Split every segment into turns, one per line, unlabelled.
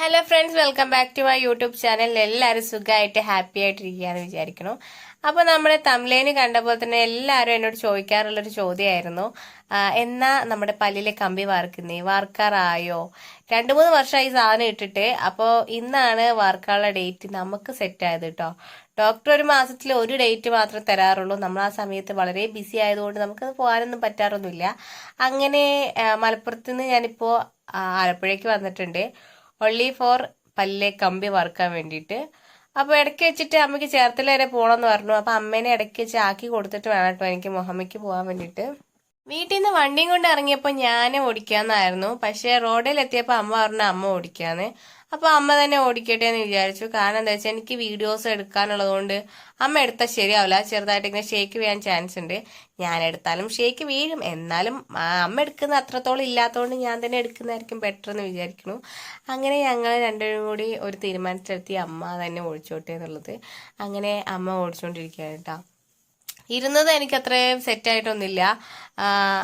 Hello friends welcome back to my YouTube channel എല്ലാവരും സുഖമായിട്ട് happy ആയിട്ടിരിക്കുകയാണെന്ന് വിചാരിക്കണം അപ്പോൾ നമ്മുടെ തമിഴേന് കണ്ടപ്പോൾ തന്നെ എല്ലാവരും എന്നോട് ചോദിക്കാറുള്ളൊരു ചോദ്യമായിരുന്നു. എന്നാ നമ്മുടെ പല്ലിലെ കമ്പി വാർക്കുന്നേ? വാർക്കാറായോ? രണ്ട് മൂന്ന് വർഷമായി സാധനം ഇട്ടിട്ട് അപ്പോൾ ഇന്നാണ് വാർക്കാനുള്ള ഡേറ്റ് നമുക്ക് സെറ്റ് ആയത് കേട്ടോ ഡോക്ടർ ഒരു മാസത്തിൽ ഒരു ഡേറ്റ് മാത്രം തരാറുള്ളൂ. നമ്മൾ ആ സമയത്ത് വളരെ ബിസി ആയതുകൊണ്ട് നമുക്കത് പോകാനൊന്നും പറ്റാറൊന്നുമില്ല. അങ്ങനെ മലപ്പുറത്ത് നിന്ന് ഞാനിപ്പോൾ ആലപ്പുഴയ്ക്ക് വന്നിട്ടുണ്ട്. ഒൺലി ഫോർ പല്ല് കമ്പി വറുക്കാൻ വേണ്ടിയിട്ട്. അപ്പോൾ ഇടയ്ക്ക് വെച്ചിട്ട് അമ്മയ്ക്ക് ചേർത്തല വരെ പോകണമെന്ന് പറഞ്ഞു. അപ്പോൾ അമ്മേനെ ഇടയ്ക്ക് വെച്ച് ആക്കി കൊടുത്തിട്ട് വേണം കേട്ടോ എനിക്ക് മുഹമ്മയ്ക്ക് പോകാൻ വേണ്ടിയിട്ട്. വീട്ടിൽ നിന്ന് വണ്ടിയും കൊണ്ട് ഇറങ്ങിയപ്പോൾ ഞാൻ ഓടിക്കാന്നായിരുന്നു. പക്ഷേ റോഡിൽ എത്തിയപ്പോൾ അമ്മ പറഞ്ഞു അമ്മ ഓടിക്കാന്ന്. അപ്പോൾ അമ്മ തന്നെ ഓടിക്കട്ടെ എന്ന് വിചാരിച്ചു. കാരണം എന്താ വെച്ചാൽ എനിക്ക് വീഡിയോസ് എടുക്കാനുള്ളത് കൊണ്ട് അമ്മ എടുത്താൽ ശരിയാവില്ല. ചെറുതായിട്ട് ഇങ്ങനെ ഷേക്ക് വീഴാൻ ചാൻസ് ഉണ്ട്. ഞാൻ എടുത്താലും ഷേക്ക് വീഴും. എന്നാലും അമ്മ എടുക്കുന്ന അത്രത്തോളം ഇല്ലാത്തതുകൊണ്ട് ഞാൻ തന്നെ എടുക്കുന്നതായിരിക്കും ബെറ്റർ എന്ന് വിചാരിക്കുന്നു. അങ്ങനെ ഞങ്ങൾ രണ്ടുപേരും കൂടി ഒരു തീരുമാനത്തിലെത്തി അമ്മ തന്നെ ഓടിച്ചോട്ടെ എന്നുള്ളത്. അങ്ങനെ അമ്മ ഓടിച്ചുകൊണ്ടിരിക്കുകയാണ് കേട്ടോ. ഇരുന്നത് എനിക്ക് സെറ്റ് സെറ്റായിട്ടൊന്നുമില്ല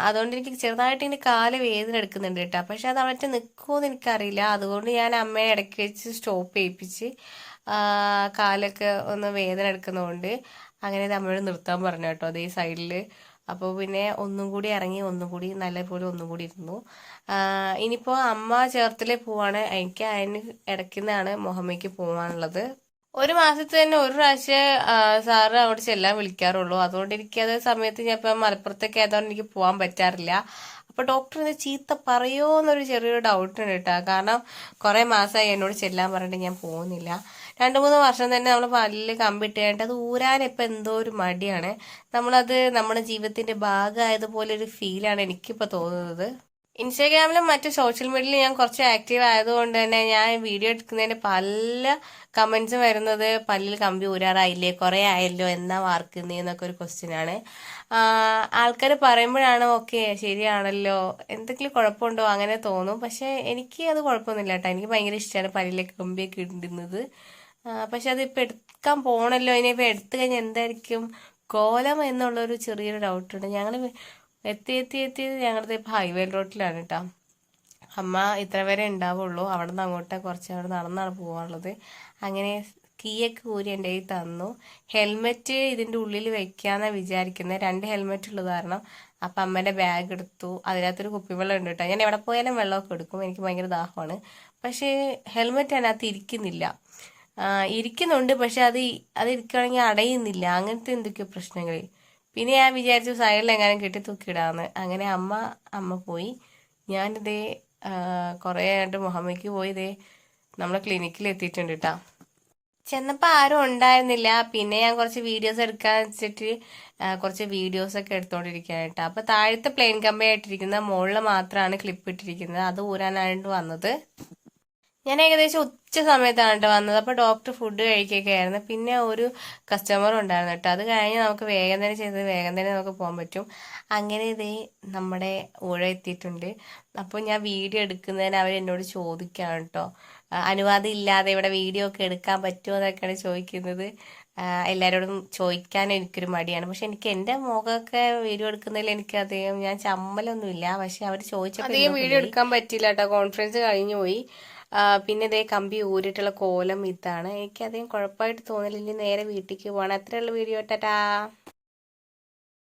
അതുകൊണ്ട് എനിക്ക് ചെറുതായിട്ട് എന്റെ കാൽ വേദന എടുക്കുന്നുണ്ട് കേട്ടോ. പക്ഷെ അത് അവിടെ നിൽക്കുമെന്ന് എനിക്കറിയില്ല. അതുകൊണ്ട് ഞാൻ അമ്മയെ ഇടയ്ക്ക് വെച്ച് സ്റ്റോപ്പ് ചെയ്യിപ്പിച്ച് കാലൊക്കെ ഒന്ന് വേദന എടുക്കുന്നതുകൊണ്ട് അങ്ങനെ നമ്മൾ നിർത്താൻ പറഞ്ഞു കേട്ടോ. അതേ സൈഡിൽ അപ്പോൾ പിന്നെ ഒന്നും കൂടി ഇറങ്ങി ഒന്നും കൂടി നല്ലപോലെ ഒന്നും കൂടി ഇരുന്നു. ഇനിയിപ്പോൾ അമ്മ ചേർത്തിലെ പോവാണ്. എനിക്ക് അതിന് ഇടയ്ക്കുന്നാണ് മുഹമ്മയ്ക്ക് പോകാനുള്ളത് ഒരു മാസത്തിൽ തന്നെ ഒരു പ്രാവശ്യം സാറ് അവിടെ ചെല്ലാൻ വിളിക്കാറുള്ളൂ. അതുകൊണ്ട് എനിക്ക് അതേ സമയത്ത് ഞാൻ ഇപ്പം മലപ്പുറത്തേക്ക് ആയതുകൊണ്ട് എനിക്ക് പോകാൻ പറ്റാറില്ല. അപ്പൊ ഡോക്ടർ ഇത് ചീത്ത പറയോ എന്നൊരു ചെറിയൊരു ഡൗട്ട് ഉണ്ട് കേട്ടോ. കാരണം കുറെ മാസമായി എന്നോട് ചെല്ലാൻ പറഞ്ഞിട്ട് ഞാൻ പോകുന്നില്ല. രണ്ട് മൂന്ന് വർഷം തന്നെ നമ്മൾ പല്ലിൽ കമ്പിട്ട് കഴിഞ്ഞിട്ട് അത് ഊരാൻ ഇപ്പം എന്തോ ഒരു മടിയാണ്. നമ്മളത് നമ്മുടെ ജീവിതത്തിന്റെ ഭാഗമായതുപോലെ ഒരു ഫീലാണ് എനിക്കിപ്പോൾ തോന്നുന്നത്. ഇൻസ്റ്റാഗ്രാമിലും മറ്റു സോഷ്യൽ മീഡിയയിലും ഞാൻ കുറച്ച് ആക്റ്റീവ് ആയതുകൊണ്ട് തന്നെ ഞാൻ വീഡിയോ എടുക്കുന്നതിന് പല കമൻസും വരുന്നത് പല്ലിൽ കമ്പി ഊരാറായില്ലേ കുറേ ആയല്ലോ എന്നാ വാർക്കുന്നതെന്നൊക്കെ ഒരു ക്വസ്റ്റ്യൻ ആണ്. ആൾക്കാർ പറയുമ്പോഴാണ് ഓക്കെ ശരിയാണല്ലോ എന്തെങ്കിലും കുഴപ്പമുണ്ടോ അങ്ങനെ തോന്നും. പക്ഷേ എനിക്ക് അത് കുഴപ്പമൊന്നുമില്ല കേട്ടോ. എനിക്ക് ഭയങ്കര ഇഷ്ടമാണ് പല്ലിലേക്ക് കമ്പിയൊക്കെ ഇടുന്നത്. പക്ഷെ അതിപ്പോൾ എടുക്കാൻ പോണല്ലോ ഇനിയിപ്പോൾ എടുത്തു കഴിഞ്ഞാൽ എന്തായിരിക്കും? കോലം എന്നുള്ളൊരു ചെറിയൊരു ഡൗട്ടുണ്ട് ഞങ്ങൾ എത്തി എത്തി എത്തി. ഞങ്ങളുടെ ഇപ്പോൾ ഹൈവേ റോഡിലാണ് കേട്ടോ അമ്മ ഇത്ര വരെ ഉണ്ടാവുള്ളൂ അവിടെ നിന്ന് അങ്ങോട്ട് കുറച്ച് അവിടെ നടന്നാണ് പോകാനുള്ളത് അങ്ങനെ കീയൊക്കെ ഊരി എന്റെ കയ്യിൽ തന്നു. ഹെൽമെറ്റ് ഇതിന്റെ ഉള്ളിൽ വെക്കാന്നാണ് വിചാരിക്കുന്നത് രണ്ട് ഹെൽമെറ്റ് ഉള്ളത് കാരണം അപ്പം അമ്മേന്റെ ബാഗ് എടുത്തു. അതിനകത്തൊരു കുപ്പിവെള്ളം ഉണ്ട് കേട്ടോ ഞാൻ എവിടെ പോയാലും വെള്ളമൊക്കെ എടുക്കും. എനിക്ക് ഭയങ്കര ദാഹമാണ്. പക്ഷേ ഹെൽമെറ്റ് അതിനകത്ത് ഇരിക്കുന്നില്ല. ഇരിക്കുന്നുണ്ട്. പക്ഷെ അത് അത് ഇരിക്കുകയാണെങ്കിൽ അടയുന്നില്ല. അങ്ങനത്തെ എന്തൊക്കെയോ പ്രശ്നങ്ങൾ പിന്നെ ഞാൻ വിചാരിച്ചു സൈഡിൽ എങ്ങാനും കെട്ടി തൂക്കിയിടാന്ന്. അങ്ങനെ അമ്മ അമ്മ പോയി. ഞാനിതേ കുറേ ആയിട്ട് മുഹമ്മയ്ക്ക് പോയി ഇതേ നമ്മളെ ക്ലിനിക്കിൽ എത്തിയിട്ടുണ്ട് കേട്ടോ ചെന്നപ്പോൾ ആരും ഉണ്ടായിരുന്നില്ല. പിന്നെ ഞാൻ കുറച്ച് വീഡിയോസ് എടുക്കാൻ വെച്ചിട്ട് കുറച്ച് വീഡിയോസ് ഒക്കെ എടുത്തോണ്ടിരിക്കുകയാണ് കേട്ടോ അപ്പോൾ താഴത്തെ പ്ലെയിൻ കമ്പി ആയിട്ടിരിക്കുന്ന മുകളിൽ മാത്രമാണ് ക്ലിപ്പ് ഇട്ടിരിക്കുന്നത്. അത് ഊരാനായിട്ട് വന്നത്. ഞാൻ ഏകദേശം ഉച്ച സമയത്താണ് കേട്ടോ വന്നത്. അപ്പോൾ ഡോക്ടർ ഫുഡ് കഴിക്കുകയൊക്കെ ആയിരുന്നു. പിന്നെ ഒരു കസ്റ്റമർ ഉണ്ടായിരുന്നു കേട്ടോ. അത് കഴിഞ്ഞ് നമുക്ക് വേഗം തന്നെ ചെയ്ത് വേഗം തന്നെ നമുക്ക് പോകാൻ പറ്റും. അങ്ങനെ ഇതേ നമ്മുടെ ഊഴ എത്തിയിട്ടുണ്ട്. അപ്പോൾ ഞാൻ വീഡിയോ എടുക്കുന്നതിന് അവർ എന്നോട് ചോദിക്കുകയാണ് കേട്ടോ. അനുവാദം ഇല്ലാതെ ഇവിടെ വീഡിയോ ഒക്കെ എടുക്കാൻ പറ്റുമോ എന്നൊക്കെയാണ് ചോദിക്കുന്നത്. എല്ലാരോടും എല്ലാവരോടും ചോദിക്കാൻ എനിക്കൊരു മടിയാണ്. പക്ഷെ എനിക്ക് എന്റെ മുഖമൊക്കെ വീഡിയോ എടുക്കുന്നതിൽ എനിക്ക് അധികം ഞാൻ ചമ്മലൊന്നുമില്ല. പക്ഷെ അവർ ചോദിച്ചപ്പോൾ അധികം വീഡിയോ എടുക്കാൻ പറ്റില്ല കേട്ടോ. കോൺഫറൻസ് കഴിഞ്ഞു പോയി. പിന്നെ ഇതേ കമ്പി ഊരിയിട്ടുള്ള കോലം ഇതാണ്. എനിക്ക് അധികം കുഴപ്പമായിട്ട് തോന്നില്ല. ഇനി നേരെ വീട്ടിലേക്ക് പോകണം അത്രയുള്ള വീഡിയോ ടാറ്റാ